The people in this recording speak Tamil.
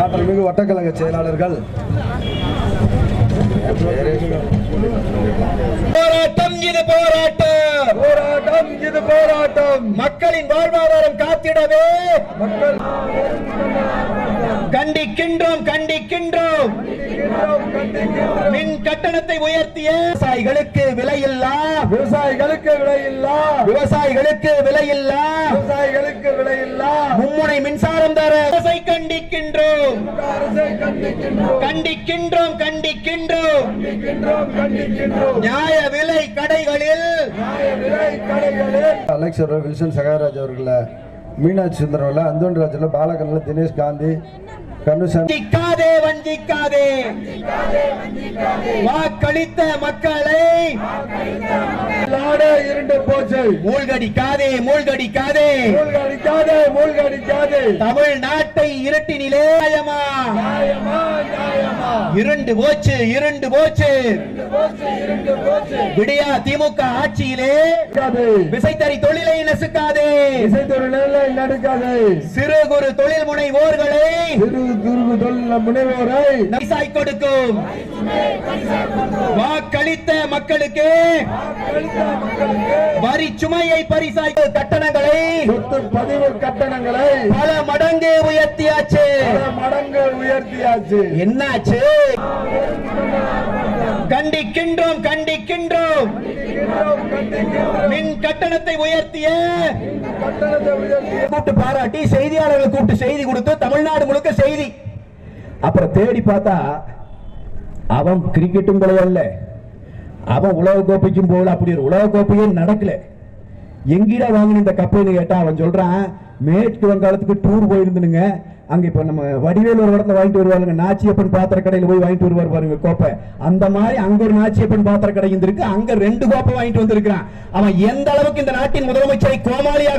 ஆற்றல் மிகு வட்டக்கழக செயலாளர்கள். போராட்டம் இது போராட்டம். போராட்டம் இது போராட்டம். மக்களின் வாழ்வாதாரம் காத்திடவே. மக்கள் கண்டிக்கின்றோம் கண்டிக்கின்றோம். மின் கட்டணத்தை உயர்த்திய விவசாயிகளுக்கு விலையில்லா. விவசாயிகளுக்கு விலையில்லா. விவசாயிகளுக்கு விலையில்லா. விவசாயிகளுக்கு விலையில்லா. மும்முனை மின்சாரம் தர அரசை கண்டிக்கின்றோம். கண்டிக்கின்றோம். கண்டிக்கின்றோம் நியாய விலை கடைகளில். நியாய விலை கடைகளில். அலெக்ஸ் அவர்கள் வில்சன் சகாராஜ் அவர்களை மீனாட்சி சுந்தரவில் அந்தோன்ராஜில் பாலகனில் தினேஷ் காந்தி வஞ்சிக்காதே வஞ்சிக்காதே. வாக்களித்த மக்களை. இருண்டு போச்சு. மூழ்கடிக்காதே மூழ்கடிக்காதே. மூழ்கடிக்காதே மூழ்கடிக்காதே. தமிழ்நாட்டை இருட்டினிலே நியாயமா இருண்டு போச்சு இருண்டு போச்சு. விடியா திமுக ஆட்சியிலே விசைத்தறி தொழிலை நசுக்காதே. நடக்காது. சிறு குறு தொழில் முனைவோர்களை சிறு குறு தொழில் முனைவோரை நைசாய் கொடுக்கும். வாக்களித்த மக்களுக்கு வரி சுமையை பரிசாய் கட்டணங்களை பதிவு கட்டணங்களை பல மடங்கு உயர்த்தியாச்சு. உயர்த்தியாச்சு என்னாச்சு? கண்டிக்கின்றோம் கண்டிக்கின்றோம். மின் கட்டணத்தை உயர்த்திய கூப்பிட்டு பாராட்டி செய்தியாளர்களை கூப்பிட்டு செய்தி கொடுத்து தமிழ்நாடு முழுக்க செய்தி. அப்புறம் தேடி பார்த்தா அவன் கிரிக்கெட்டும் விளையாடல அவன் உலக கோப்பைக்கும் போகல. அப்படி ஒரு உலக கோப்பையே நடக்கல. எங்கிடா வாங்கின இந்த கப்பைன்னு கேட்டா அவன் சொல்றான் மேற்கு வங்காளத்துக்கு டூர் போயிருந்தனுங்க. அங்க இப்ப நம்ம வடிவேல் ஒரு இடத்துல வாங்கிட்டு வருவாருங்க. நாச்சியப்பன் பாத்திர கடையில போய் வாங்கிட்டு வருவார் பாருங்க கோப்பை. அந்த மாதிரி அங்க ஒரு நாச்சியப்பன் பாத்திர கடை இருந்திருக்கு அங்க ரெண்டு கோப்பை வாங்கிட்டு வந்திருக்கிறான். அவன் எந்த அளவுக்கு இந்த நாட்டின் முதலமைச்சரை கோமாளியாக